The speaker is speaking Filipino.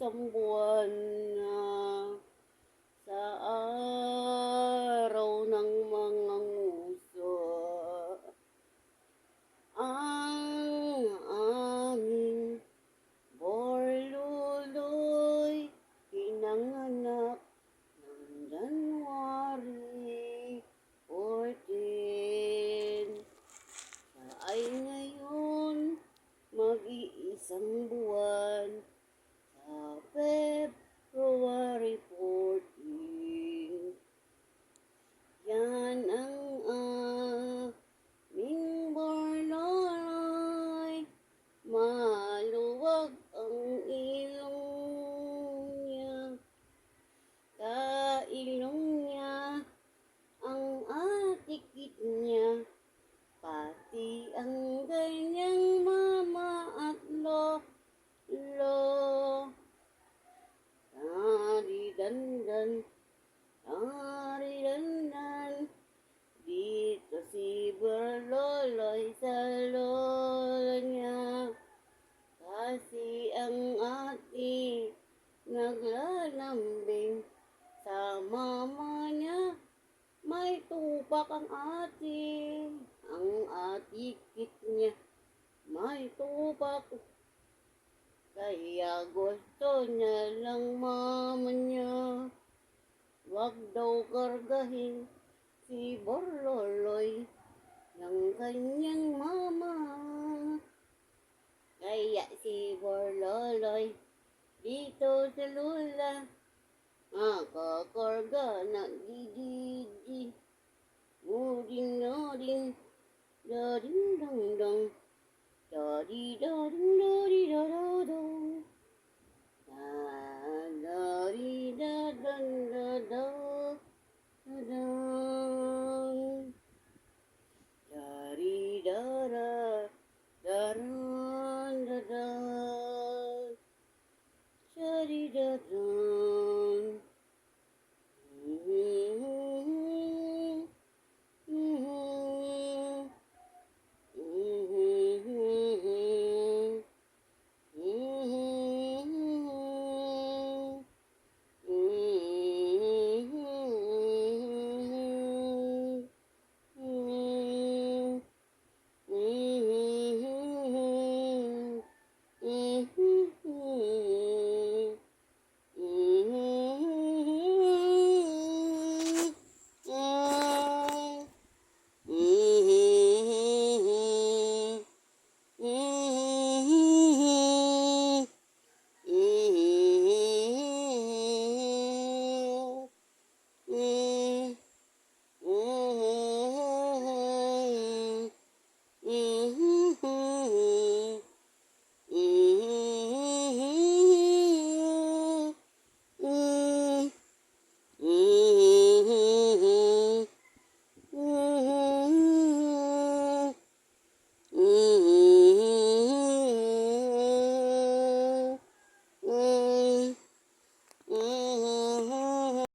sông buồn ờ, naglalambing sa mama niya. May tupak ang ate, ang atikit niya. May tupak, kaya gusto niya lang mama niya. Wag daw kargahin si Borloloy ng kanyang mama. Kaya si Borloloy Lula. Ang kakarga ng Bye.